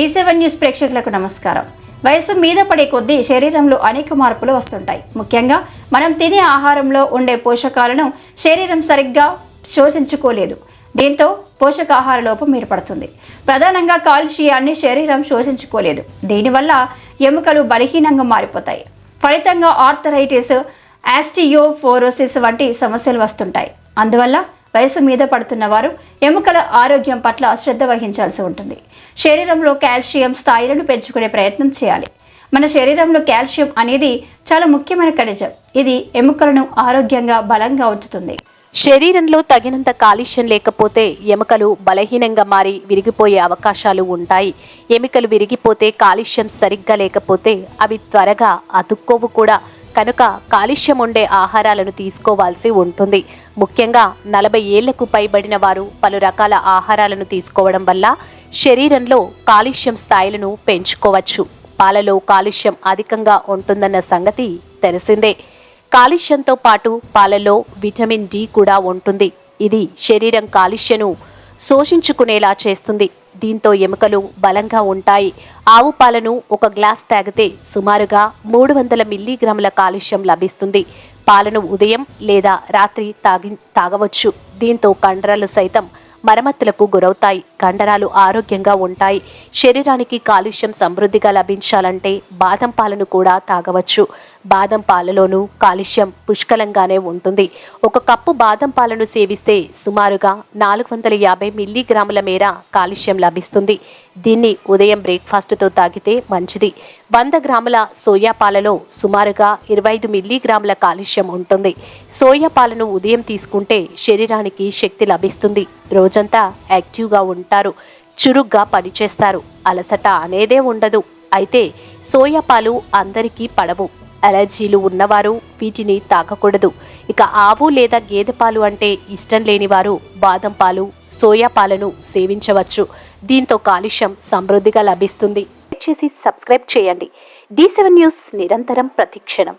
D seven news ప్రేక్షకులకు నమస్కారం. వయసు మీద పడే కొద్దీ శరీరంలో అనేక మార్పులు వస్తుంటాయి. ముఖ్యంగా మనం తినే ఆహారంలో ఉండే పోషకాలను శరీరం సరిగ్గా శోషించుకోలేదు. దీంతో పోషకాహార లోపం ఏర్పడుతుంది. ప్రధానంగా కాల్షియాన్ని శరీరం శోషించుకోలేదు. దీనివల్ల ఎముకలు బలహీనంగా మారిపోతాయి. ఫలితంగా ఆర్థరైటిస్ యాస్టియోఫోరోసిస్ వంటి సమస్యలు వస్తుంటాయి. అందువల్ల వయసు మీద పడుతున్న వారు ఎముకల ఆరోగ్యం పట్ల శ్రద్ధ వహించాల్సి ఉంటుంది. శరీరంలో కాల్షియం స్థాయిలను పెంచుకునే ప్రయత్నం చేయాలి. మన శరీరంలో కాల్షియం అనేది చాలా ముఖ్యమైన ఖనిజం. ఇది ఎముకలను ఆరోగ్యంగా బలంగా ఉంచుతుంది. శరీరంలో తగినంత కాలుష్యం లేకపోతే ఎముకలు బలహీనంగా మారి విరిగిపోయే అవకాశాలు ఉంటాయి. ఎముకలు విరిగిపోతే కాలుష్యం సరిగ్గా లేకపోతే అవి త్వరగా అతుక్కోవు కూడా. కనుక కాలుష్యం ఉండే ఆహారాలను తీసుకోవాల్సి ఉంటుంది. ముఖ్యంగా నలభై ఏళ్ళకు పైబడిన వారు పలు రకాల ఆహారాలను తీసుకోవడం వల్ల శరీరంలో కాలుష్యం స్థాయిలను పెంచుకోవచ్చు. పాలలో కాలుష్యం అధికంగా ఉంటుందన్న సంగతి తెలిసిందే. కాలుష్యంతో పాటు పాలలో విటమిన్ డి కూడా ఉంటుంది. ఇది శరీరం కాలుష్యను శోషించుకునేలా చేస్తుంది. దీంతో ఎముకలు బలంగా ఉంటాయి. ఆవు పాలను ఒక గ్లాస్ తాగితే సుమారుగా మూడు వందల మిల్లీగ్రాముల కాలుష్యం లభిస్తుంది. పాలను ఉదయం లేదా రాత్రి తాగి తాగవచ్చు. దీంతో కండరాలు సైతం మరమ్మతులకు గురవుతాయి. కండరాలు ఆరోగ్యంగా ఉంటాయి. శరీరానికి కాలుష్యం సమృద్ధిగా లభించాలంటే బాదం పాలను కూడా తాగవచ్చు. బాదం పాలలోనూ కాలుష్యం పుష్కలంగానే ఉంటుంది. ఒక కప్పు బాదం పాలను సేవిస్తే సుమారుగా నాలుగు వందల యాభై మిల్లీగ్రాముల మేర కాలుష్యం లభిస్తుంది. దీన్ని ఉదయం బ్రేక్ఫాస్ట్తో తాగితే మంచిది. వంద గ్రాముల సోయా పాలలో సుమారుగా ఇరవై ఐదు మిల్లీగ్రాముల కాలుష్యం ఉంటుంది. సోయా పాలను ఉదయం తీసుకుంటే శరీరానికి శక్తి లభిస్తుంది. రోజంతా యాక్టివ్గా ఉంటారు. చురుగ్గా పనిచేస్తారు. అలసట అనేదే ఉండదు. అయితే సోయా పాలు అందరికీ పడవు. అలర్జీలు ఉన్నవారు వీటిని తాకకూడదు. ఇక ఆవు లేదా గేదె పాలు అంటే ఇష్టం లేని వారు బాదం పాలు సోయా పాలను సేవించవచ్చు. దీంతో కాలుష్యం సమృద్ధిగా లభిస్తుంది. దయచేసి సబ్స్క్రైబ్ చేయండి. డి సెవెన్ న్యూస్ నిరంతరం ప్రతిక్షణం.